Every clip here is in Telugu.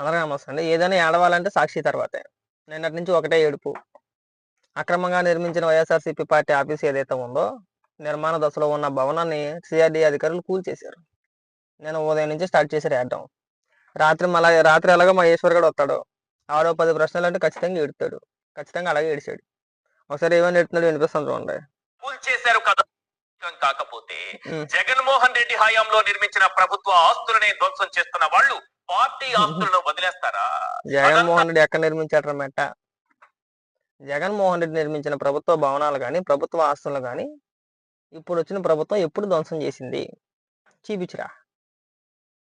అందరికీ నమస్తే అండి. ఏదైనా ఏడవాలంటే సాక్షి తర్వాతే. నిన్నటి నుంచి ఒకటే ఏడుపు. అక్రమంగా నిర్మించిన వైఎస్ఆర్సీపీ పార్టీ ఆఫీస్ ఏదైతే ఉందో నిర్మాణ దశలో ఉన్న భవనాన్ని సిఆర్డీ అధికారులు కూల్చేశారు. నేను ఉదయం నుంచి స్టార్ట్ చేశారు వేద్దాం రాత్రి మళ్ళా రాత్రి ఎలాగో మా ఈశ్వర్ గడు వస్తాడు. ఆరో పది ప్రశ్నలు అంటే ఖచ్చితంగా ఏడుతాడు. ఖచ్చితంగా అలాగే ఏడిచాడు. ఒకసారి ఏమైనా ఎడుతున్నాడు వినిపిస్తుంది చూడండి. కూల్చేశారు కదా. కాకపోతే. జగన్మోహన్ రెడ్డి హయాంలో నిర్మించిన ప్రభుత్వ ఆస్తులనే ధ్వంసం చేస్తున్న వాళ్ళు పార్టీ ఆస్తులను వదిలేస్తారా? జగన్మోహన్ రెడ్డి ఎక్కడ నిర్మించాడు మెట్ట? జగన్మోహన్ రెడ్డి నిర్మించిన ప్రభుత్వ భవనాలు కానీ ప్రభుత్వ ఆస్తులు కానీ ఇప్పుడు వచ్చిన ప్రభుత్వం ఎప్పుడు ధ్వంసం చేసింది? చూపించురా.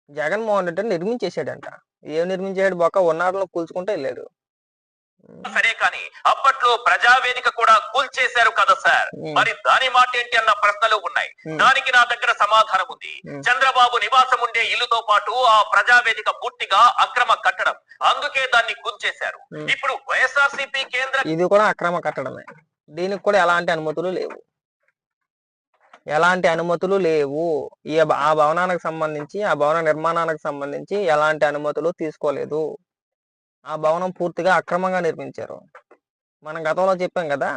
జగన్మోహన్ రెడ్డి నిర్మించేసాడంట ఏం నిర్మించాడు? బొక్క ఉన్నాడులో కూల్చుకుంటే వెళ్ళాడు సరే కానీ అప్పట్లో ప్రజావేదిక కూడా కూల్చేశారు కదా సార్. మరి దాని మాట ఏంటి అన్న ప్రశ్నలు ఉన్నాయి. దానికి నా దగ్గర సమాధానం ఉంది. చంద్రబాబు నివాసం ఉండే ఇల్లుతో పాటు ఆ ప్రజావేదిక పూర్తిగా అక్రమ కట్టడం. అందుకే దాన్ని కూల్చేశారు. ఇప్పుడు వైఎస్ఆర్సీపీ కేంద్ర ఇది కూడా అక్రమ కట్టడమే. దీనికి కూడా ఎలాంటి అనుమతులు లేవు. ఎలాంటి అనుమతులు లేవు. ఈ ఆ భవనానికి సంబంధించి ఆ భవన నిర్మాణానికి సంబంధించి ఎలాంటి అనుమతులు తీసుకోలేదు. ఆ భవనం పూర్తిగా అక్రమంగా నిర్మించారు. మనం గతంలో చెప్పాం కదా!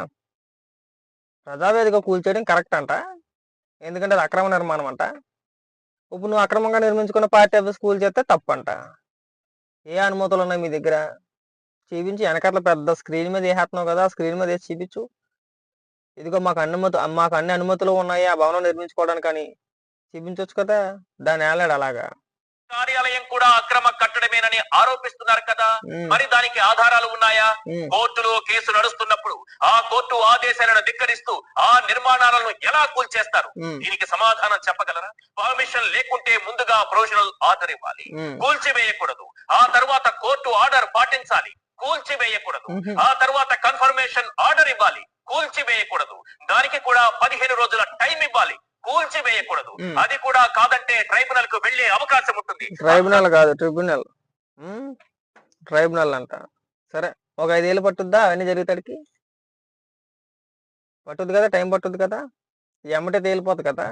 ప్రజావేదిక కూల్చేయడం కరెక్ట్ అంట. ఎందుకంటే అది అక్రమ నిర్మాణం అంట. ఇప్పుడు నువ్వు అక్రమంగా నిర్మించుకున్న పార్టీ ఆఫీస్ కూల్చేస్తే తప్పంట. ఏ అనుమతులు ఉన్నాయి మీ దగ్గర? చూపించి వెనకట్ల పెద్ద స్క్రీన్ మీద వేసేస్తున్నావు కదా! స్క్రీన్ మీద వేసి చూపించు. ఇదిగో మాకు అనుమతి మాకు అన్ని అనుమతులు ఉన్నాయి ఆ భవనం నిర్మించుకోవడానికి అని చూపించవచ్చు కదా! దాన్ని ఏలాడు అలాగా? కార్యాలయం కూడా అక్రమ కట్టడమేనని ఆరోపిస్తున్నారు కదా. మరి దానికి ఆధారాలు ఉన్నాయా? కోర్టులో కేసు నడుస్తున్నప్పుడు ఆ కోర్టు ఆదేశాలను ధిక్కరిస్తూ ఆ నిర్మాణాలను ఎలా కూల్చేస్తారు? దీనికి సమాధానం చెప్పగలరా? పర్మిషన్ లేకుంటే ముందుగా ప్రొవిజనల్ ఆర్డర్ ఇవ్వాలి. కూల్చివేయకూడదు. ఆ తర్వాత కోర్టు ఆర్డర్ పాటించాలి. కూల్చివేయకూడదు. ఆ తర్వాత కన్ఫర్మేషన్ ఆర్డర్ ఇవ్వాలి. కూల్చివేయకూడదు. దానికి కూడా పదిహేను రోజుల టైం ఇవ్వాలి. కూల్చివేయకూడదు. అది కూడా కాదంటే ట్రైబ్యునల్కు వెళ్ళే అవకాశం ఉంటుంది. ట్రైబ్యునల్ కాదు ట్రిబ్యునల్. ట్రైబ్యునల్ అంట. సరే ఒక ఐదేళ్ళు పట్టుద్దా? అవన్నీ జరుగుతాడికి పట్టుద్ది కదా టైం పట్టుద్ది కదా? ఎమ్మటే తేలిపోతుంది కదా?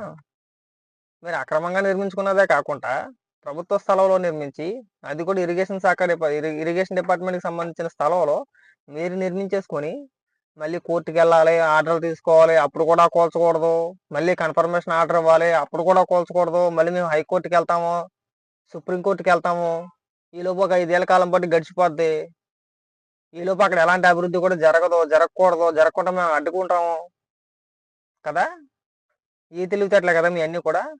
మీరు అక్రమంగా నిర్మించుకున్నదే కాకుండా ప్రభుత్వ స్థలంలో నిర్మించి అది కూడా ఇరిగేషన్ శాఖ ఇరిగేషన్ డిపార్ట్మెంట్కి సంబంధించిన స్థలంలో మీరు నిర్మించేసుకొని మళ్ళీ కోర్టుకి వెళ్ళాలి ఆర్డర్లు తీసుకోవాలి అప్పుడు కూడా కోల్చకూడదు. మళ్ళీ కన్ఫర్మేషన్ ఆర్డర్ ఇవ్వాలి అప్పుడు కూడా కోల్చకూడదు. మళ్ళీ మేము హైకోర్టుకి వెళ్తాము సుప్రీంకోర్టుకి వెళ్తాము ఈలోపు ఒక ఐదేళ్ళ కాలం పాటు గడిచిపోద్ది. ఈలోపు అక్కడ ఎలాంటి అభివృద్ధి కూడా జరగదు జరగకూడదు. జరగకుండా మేము అడ్డుకుంటాము. కదా? ఈ తెలివితేటలే కదా మీ అన్నీ కూడా?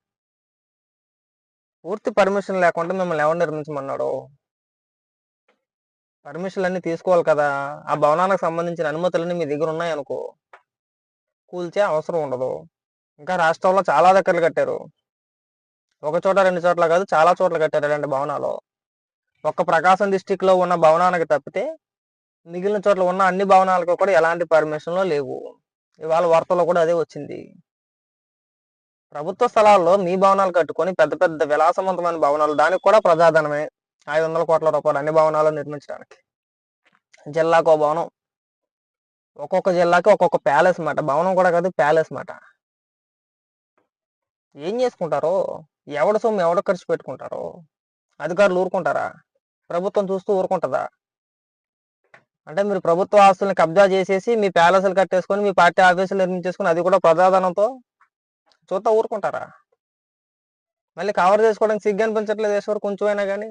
పూర్తి పర్మిషన్ లేకుండా మిమ్మల్ని ఎవరు నిర్మించమన్నాడు? పర్మిషన్లు అన్నీ తీసుకోవాలి కదా. ఆ భవనానికి సంబంధించిన అనుమతులన్నీ మీ దగ్గర ఉన్నాయనుకో కూల్చే అవసరం ఉండదు. ఇంకా రాష్ట్రంలో చాలా దగ్గరలు కట్టారు. ఒక చోట రెండు చోట్ల కాదు చాలా చోట్ల కట్టారు ఇలాంటి భవనాలు. ఒక్క ప్రకాశం డిస్టిక్లో ఉన్న భవనానికి తప్పితే మిగిలిన చోట్ల ఉన్న అన్ని భవనాలకు కూడా ఎలాంటి పర్మిషన్లు లేవు. ఇవాళ వార్తల్లో కూడా అదే వచ్చింది. ప్రభుత్వ స్థలాల్లో మీ భవనాలు కట్టుకొని పెద్ద పెద్ద విలాసవంతమైన భవనాలు దానికి కూడా ప్రజాధనమే ఐదు వందల కోట్ల రూపాయలు అన్ని భవనాలు నిర్మించడానికి. జిల్లాకు ఒక భవనం. ఒక్కొక్క జిల్లాకి ఒక్కొక్క ప్యాలెస్ మాట. భవనం కూడా కాదు ప్యాలెస్ మాట. ఏం చేసుకుంటారో? ఎవడ సొమ్ము ఎవడ ఖర్చు పెట్టుకుంటారో? అధికారులు ఊరుకుంటారా? ప్రభుత్వం చూస్తూ ఊరుకుంటుందా? అంటే మీరు ప్రభుత్వ ఆస్తుల్ని కబ్జా చేసేసి మీ ప్యాలెస్లు కట్టేసుకొని మీ పార్టీ ఆఫీసులు నిర్మించేసుకొని అది కూడా ప్రజాధనంతో చూస్తా ఊరుకుంటారా? మళ్ళీ కవర్ చేసుకోవడానికి సిగ్గు అనిపించట్లేదు ఈశ్వర్ కొంచెం అయినా కానీ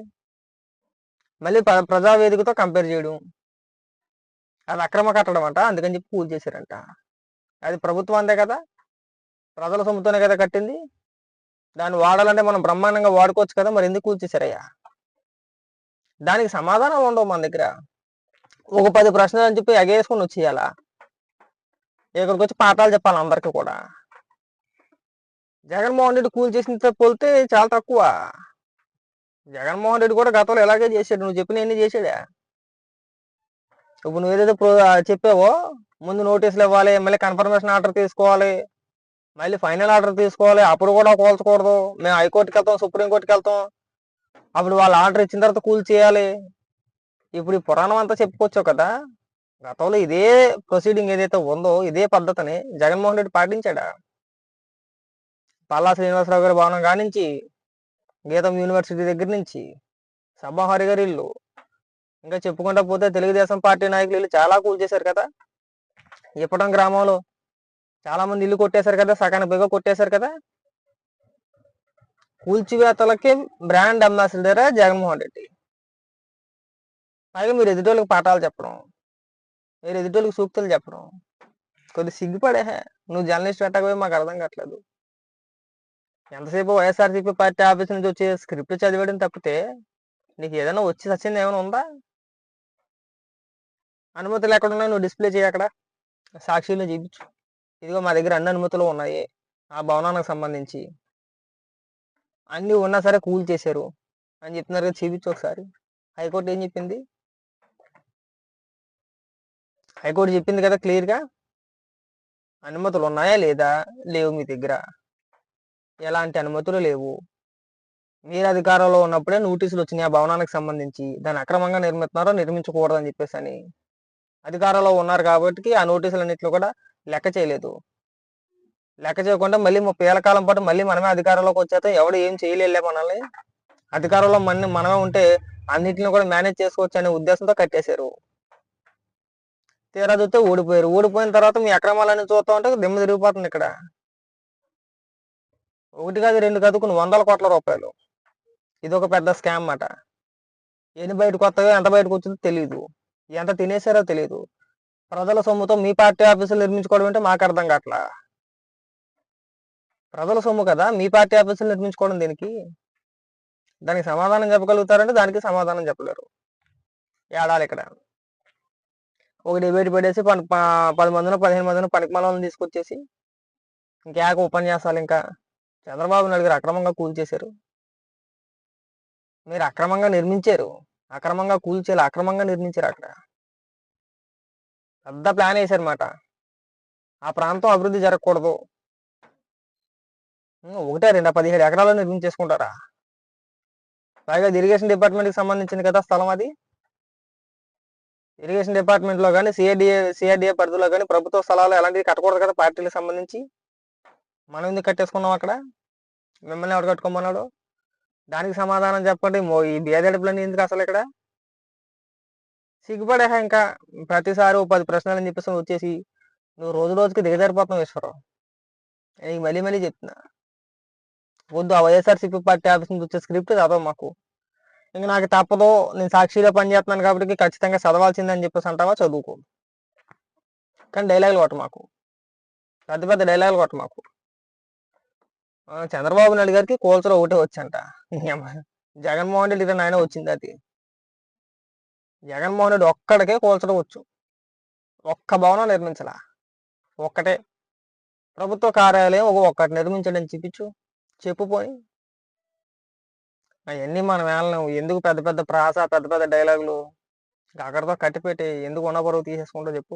మళ్ళీ ప్ర- ప్రజావేదికతో కంపేర్ చేయడం. అది అక్రమ కట్టడం అంట అందుకని చెప్పి పూజ చేశారంట. అది ప్రభుత్వం అంతే కదా? ప్రజల సొమ్ముతోనే కదా కట్టింది? దాన్ని వాడాలంటే మనం బ్రహ్మాండంగా వాడుకోవచ్చు కదా? మరి ఎందుకు కూల్చేశారయ్యా దానికి సమాధానాలు ఉండవు మన దగ్గర. ఒక పది ప్రశ్నలు అని చెప్పి ఎగేసుకొని వచ్చేయాలా? ఇక్కడికి వచ్చి పాఠాలు చెప్పాలి అందరికీ కూడా. జగన్మోహన్ రెడ్డి కూల్ చేసిన పోలితే చాలా తక్కువ. జగన్మోహన్ రెడ్డి కూడా గతంలో ఎలాగే చేశాడు? నువ్వు చెప్పిన ఎన్ని చేశాడా? ఇప్పుడు నువ్వు ఏదైతే ప్రో- చెప్పావో ముందు నోటీసులు ఇవ్వాలి మళ్ళీ కన్ఫర్మేషన్ ఆర్డర్ తీసుకోవాలి మళ్ళీ ఫైనల్ ఆర్డర్ తీసుకోవాలి అప్పుడు కూడా కోల్చకూడదు. మేము హైకోర్టుకి వెళ్తాం సుప్రీం కోర్టుకి వెళ్తాం అప్పుడు వాళ్ళు ఆర్డర్ ఇచ్చిన తర్వాత కూల్ చేయాలి. ఇప్పుడు ఈ పురాణం అంతా చెప్పుకోవచ్చు కదా? గతంలో ఇదే ప్రొసీడింగ్ ఏదైతే ఉందో ఇదే పద్ధతిని జగన్మోహన్ రెడ్డి పాటించాడా? పల్లా శ్రీనివాసరావు గారి భవనం కానించి గీతం యూనివర్సిటీ దగ్గర నుంచి సభాహరి గారి ఇల్లు. ఇంకా చెప్పుకుంటా పోతే తెలుగుదేశం పార్టీ నాయకులు ఇల్లు చాలా కూల్ చేశారు కదా. ఇప్పటం గ్రామంలో చాలా మంది ఇల్లు కొట్టేశారు కదా సగానికి పైగా కొట్టేశారు కదా. కూల్చివేతలకి బ్రాండ్ అంబాసిడర్ జగన్మోహన్ రెడ్డి. పైగా మీరు ఎదుటోళ్ళకి పాఠాలు చెప్పడం మీరు ఎదుటోళ్ళకి సూక్తులు చెప్పడం కొద్ది సిగ్గుపడే నువ్వు జర్నలిస్ట్ పెట్టకపోయి మాకు అర్థం కావట్లేదు. ఎంతసేపు వైఎస్ఆర్సీపీ పార్టీ ఆఫీస్ నుంచి వచ్చి స్క్రిప్ట్ చదివేయడం తప్పితే నీకు ఏదైనా వచ్చి సచ్చింది ఏమైనా ఉందా? అనుమతులు ఎక్కడ ఉన్నాయి నువ్వు డిస్ప్లే చేయి అక్కడ. సాక్షిలో చూపించు. ఇదిగో మా దగ్గర అన్ని అనుమతులు ఉన్నాయి. ఆ భవనానికి సంబంధించి. అన్నీ ఉన్నా సరే కూల్ చేశారు. అని చెప్తున్నారు కదా చూపించు ఒకసారి. హైకోర్టు ఏం చెప్పింది? హైకోర్టు చెప్పింది కదా క్లియర్గా? అనుమతులు ఉన్నాయా లేదా? లేవు మీ దగ్గర. ఎలాంటి అనుమతులు లేవు. మీరు అధికారంలో ఉన్నప్పుడే నోటీసులు వచ్చినాయి. ఆ భవనానికి సంబంధించి దాన్ని అక్రమంగా నిర్మిస్తున్నారో నిర్మించకూడదని చెప్పేసి అని అధికారంలో ఉన్నారు కాబట్టి ఆ నోటీసులు అన్నింటిలో కూడా లెక్క చేయలేదు. లెక్క చేయకుండా మళ్ళీ ముప్పై ఏళ్ళ కాలం పాటు మళ్ళీ మనమే అధికారంలోకి వచ్చేస్తే ఎవడు ఏం చేయలేలే మనల్ని. అధికారంలో మన మనమే ఉంటే అన్నింటిని కూడా మేనేజ్ చేసుకోవచ్చు అనే ఉద్దేశంతో కట్టేశారు. తీరా చూస్తే ఓడిపోయారు. ఓడిపోయిన తర్వాత మీ అక్రమాలన్నీ చూస్తా ఉంటే దిమ్మ తిరిగిపోతుంది ఇక్కడ. ఒకటి కాదు రెండు కాదు కొన్ని వందల కోట్ల రూపాయలు. ఇది ఒక పెద్ద స్కామ్ అన్నమాట ఎన్ని బయటకు వస్తాయో ఎంత బయటకు వచ్చిందో తెలియదు ఎంత తినేసారో తెలియదు ప్రజల సొమ్ముతో మీ పార్టీ ఆఫీసులు నిర్మించుకోవడం అంటే మాకు అర్థం కావట్లా ప్రజల సొమ్ము కదా మీ పార్టీ ఆఫీసులు నిర్మించుకోవడం దీనికి? దానికి సమాధానం చెప్పగలుగుతారంటే దానికి సమాధానం చెప్పలేరు. ఏడాలి ఇక్కడ. ఒక డిబేట్ పెట్టేసి పని ప- పది మందినో పదిహేను మందినో పనికి మనల్ని తీసుకొచ్చేసి ఇంకా ఉపన్యాసాలు ఇంకా చంద్రబాబు నాయుడు గారు అక్రమంగా కూల్చేశారు మీరు అక్రమంగా నిర్మించారు. అక్రమంగా కూల్చేయాలి అక్రమంగా నిర్మించారు అక్కడ. పెద్ద ప్లాన్ వేశారన్నమాట ఆ ప్రాంతం అభివృద్ధి జరగకూడదు. ఒకటే రెండా పదిహేడు ఎకరాలు నిర్మించేసుకుంటారా? పైగా ఇరిగేషన్ డిపార్ట్మెంట్కి సంబంధించింది కదా స్థలం అది. ఇరిగేషన్ డిపార్ట్మెంట్లో కానీ సిఆర్డిఏ సిఆర్డిఏ పరిధిలో కానీ ప్రభుత్వ స్థలాలు ఎలాంటివి కట్టకూడదు కదా పార్టీలకు సంబంధించి. మనం ఎందుకు కట్టేసుకున్నాం అక్కడ? మిమ్మల్ని ఎవడు కట్టుకోమన్నాడు? దానికి సమాధానం చెప్పండి. ఈ బేదడుపులన్నీ ఎందుకు అసలు ఇక్కడ? సిగ్గుపడే ఇంకా ప్రతిసారి పది ప్రశ్నలు అని చెప్పేసి వచ్చేసి నువ్వు రోజు రోజుకి దిగజారిపోతున్నావు ఈశ్వరం. నీకు మళ్ళీ మళ్ళీ చెప్తున్నా. వద్దు ఆ వైఎస్ఆర్సీపీ పార్టీ ఆఫీస్ నుంచి వచ్చే స్క్రిప్ట్ చదవ మాకు. ఇంక నాకు తప్పదు. నేను సాక్షిలో పనిచేస్తున్నాను కాబట్టి ఖచ్చితంగా చదవాల్సిందని చెప్పేసి అంటావా? చదువుకో. కానీ డైలాగులు కొట్ట మాకు. పెద్ద పెద్ద డైలాగులు కొట్ట మాకు. చంద్రబాబు నాయుడు గారికి కోల్చలో ఒకటే వచ్చంట. జగన్మోహన్ రెడ్డి నాయన వచ్చింది అది. జగన్మోహన్ రెడ్డి ఒక్కడికే కోల్చడం వచ్చు. ఒక్క భవనం నిర్మించలా. ఒక్కటే. ప్రభుత్వ కార్యాలయం ఒక ఒక్కటి నిర్మించడం చూపించు చెప్పుపోయి అవన్నీ మనం వేళను ఎందుకు పెద్ద పెద్ద ప్రాస పెద్ద పెద్ద డైలాగులు అక్కడితో కట్టిపెట్టి ఎందుకు ఉన్న బరువు తీసేసుకుంటూ చెప్పు.